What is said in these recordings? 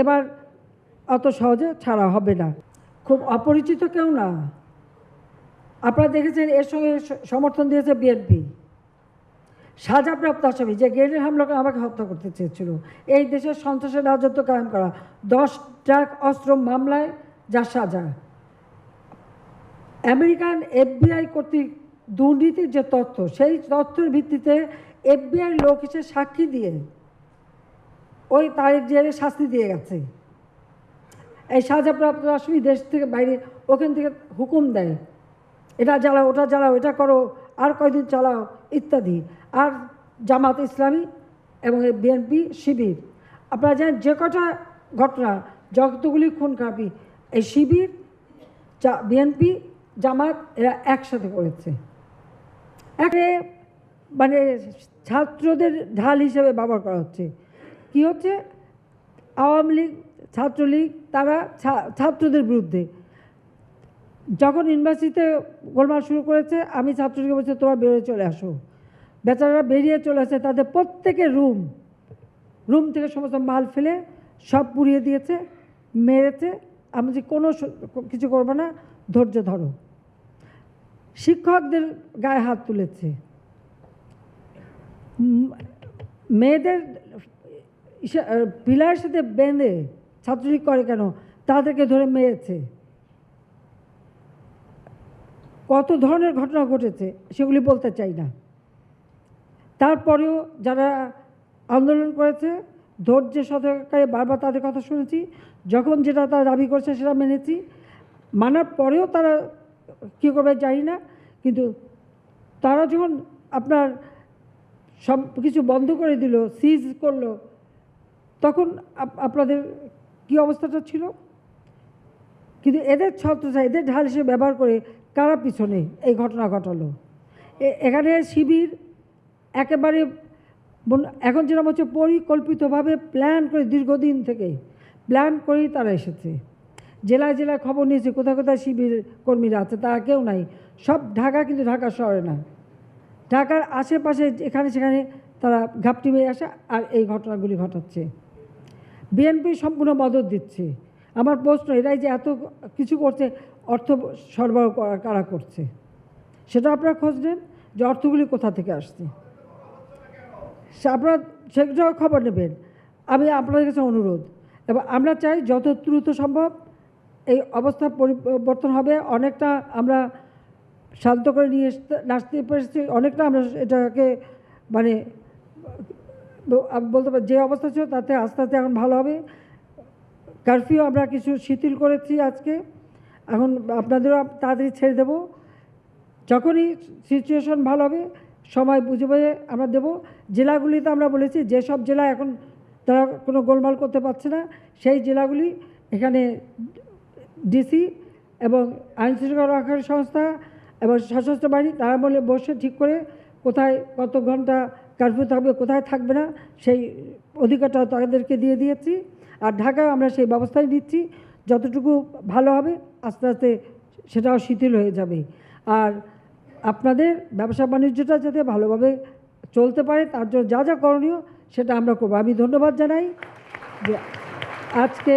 এবার অত সহজে ছাড়া হবে না। খুব অপরিচিত কেউ না। আপনারা দেখেছেন এর সঙ্গে সমর্থন দিয়েছে বিএনপি সাজাপ্রাপ্ত আসামি যে গ্রেনেড হামলা করে আমাকে হত্যা করতে চেয়েছিল, এই দেশের সন্ত্রাসের রাজত্ব কায়েম করা, দশ ট্রাক অস্ত্র মামলায় যা সাজা। আমেরিকান এফবিআই কর্তৃক দুর্নীতির যে তথ্য, সেই তথ্যের ভিত্তিতে এফবিআই লোক হিসেবে সাক্ষী দিয়ে ওই তারিখ জেলে শাস্তি দিয়ে গেছে। এই সাজাপ্রাপ্ত আসামি দেশ থেকে বাইরে ওখান থেকে হুকুম দেয়। এটা জ্বালাও, ওটা জ্বালাও, এটা করো, আর কয়দিন চালাও, ইত্যাদি। আর জামাত ইসলামী এবং বিএনপি শিবির। আপনারা জানেন যে কটা ঘটনা, যতগুলি খুন খারাপি এই শিবির বিএনপি, জামাত, এরা একসাথে করেছে। একে মানে ছাত্রদের ঢাল হিসেবে ব্যবহার করা হচ্ছে। কি হচ্ছে? আওয়ামী লীগ, ছাত্রলীগ, তারা ছাত্রদের বিরুদ্ধে। যখন ইউনিভার্সিটিতে গোলমাল শুরু করেছে, আমি ছাত্রলীগকে বলছি, তোমরা বেরিয়ে চলে আসো। বেচারারা বেরিয়ে চলে আসে, তাদের প্রত্যেকের রুম রুম থেকে সমস্ত মাল ফেলে সব পুড়িয়ে দিয়েছে, মেরেছে। আমি যে কোনো কিছু করব না, ধৈর্য ধরো। শিক্ষকদের গায়ে হাত তুলেছে। মেয়েদের পিলারের সাথে বেঁধে ছাত্রলীগ করে কেন? তাদেরকে ধরে মেরেছে। কত ধরনের ঘটনা ঘটেছে সেগুলি বলতে চাই না। তারপরেও যারা আন্দোলন করেছে, ধৈর্য সহকারে বারবার তাদের কথা শুনেছি, যখন যেটা তারা দাবি করছে সেটা মেনেছি। মানার পরেও তারা কী করবে জানি না, কিন্তু তারা যখন আপনার সব কিছু বন্ধ করে দিল সিজ করল তখন আপ- আপনাদের কি অবস্থাটা ছিল? কিন্তু এদের ছত্রছা এদের ঢাল হিসেবে ব্যবহার করে কারা পিছনে এই ঘটনা ঘটালো? এখানে শিবির একেবারে এখন যেরকম হচ্ছে পরিকল্পিতভাবে প্ল্যান করে দীর্ঘদিন থেকে প্ল্যান করেই তারা এসেছে। জেলায় জেলায় খবর নিয়েছে, কোথায় কোথায় শিবির কর্মীরা আছে, তারা কেউ নাই। সব ঢাকা কিন্তু ঢাকা শহরে না। ঢাকার আশেপাশে এখানে সেখানে তারা ঘাপটি মেয়ে আসে আর এই ঘটনাগুলি ঘটাচ্ছে। বিএনপি সম্পূর্ণ মদত দিচ্ছে। আমার প্রশ্ন, এরাই যে এত কিছু করছে, অর্থ সরবরাহ কারা করছে? সেটা আপনারা খোঁজ নেন যে অর্থগুলি কোথা থেকে আসছে। আপনারা সেটাও খবর নেবেন। আমি আপনাদের কাছে অনুরোধ, এবং আমরা চাই যত দ্রুত সম্ভব এই অবস্থা পরিবর্তন হবে। অনেকটা আমরা শান্ত করে নিয়ে আসতে আসতে পেরেছি, অনেকটা আমরা এটাকে মানে বলতে পারি, যে অবস্থা ছিল তাতে আস্তে আস্তে এখন ভালো হবে। কারফিউ আমরা কিছু শিথিল করেছি আজকে। এখন আপনাদেরও তাড়াতাড়ি ছেড়ে দেবো। যখনই সিচুয়েশন ভালো হবে, সময় বুঝে বুঝে আমরা দেবো। জেলাগুলিতে আমরা বলেছি, যেসব জেলা এখন তারা কোনো গোলমাল করতে পারছে না, সেই জেলাগুলি এখানে ডিসি এবং আইন শৃঙ্খলা রক্ষাকারী সংস্থা এবং সশস্ত্র বাহিনী, তারা বলে বসে ঠিক করে কোথায় কত ঘণ্টা কারফিউ থাকবে কোথায় থাকবে না, সেই অধিকারটা তাদেরকে দিয়ে দিয়েছি। আর ঢাকায় আমরা সেই ব্যবস্থাই নিচ্ছি, যতটুকু ভালো হবে, আস্তে আস্তে সেটাও শিথিল হয়ে যাবে। আর আপনাদের ব্যবসা বাণিজ্যটা যাতে ভালোভাবে চলতে পারে, তার জন্য যা যা করণীয়, সেটা আমরা করব। আমি ধন্যবাদ জানাই যে আজকে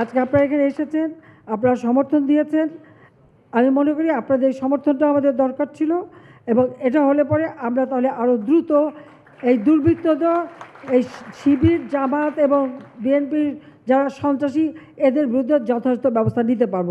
আজকে আপনারা এখানে এসেছেন, আপনারা সমর্থন দিয়েছেন। আমি মনে করি আপনাদের সমর্থনটা আমাদের দরকার ছিল। এবং এটা হলে পরে আমরা তাহলে আরও দ্রুত এই দুর্বৃত্তদের, এই শিবির জামাত এবং বিএনপির যারা সন্ত্রাসী, এদের বিরুদ্ধে যথাযথ ব্যবস্থা নিতে পারব।